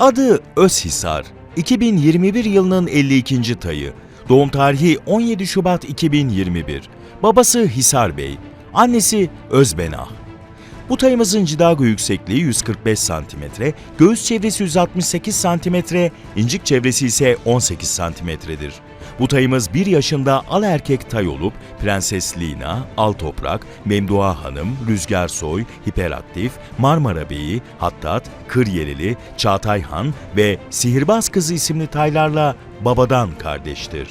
Adı Özhisar. 2021 yılının 52. tayı. Doğum tarihi 17 Şubat 2021. Babası Hisar Bey, annesi Özbenah. Bu tayımızın cidago yüksekliği 145 cm, göğüs çevresi 168 cm, incik çevresi ise 18 cm'dir. Bu tayımız 1 yaşında al erkek tay olup Prenses Lina, Al Toprak, Memduha Hanım, Rüzgar Soy, Hiperaktif, Marmara Beyi, Hattat, Kıryelili, Çağatay Han ve Sihirbaz Kızı isimli taylarla babadan kardeştir.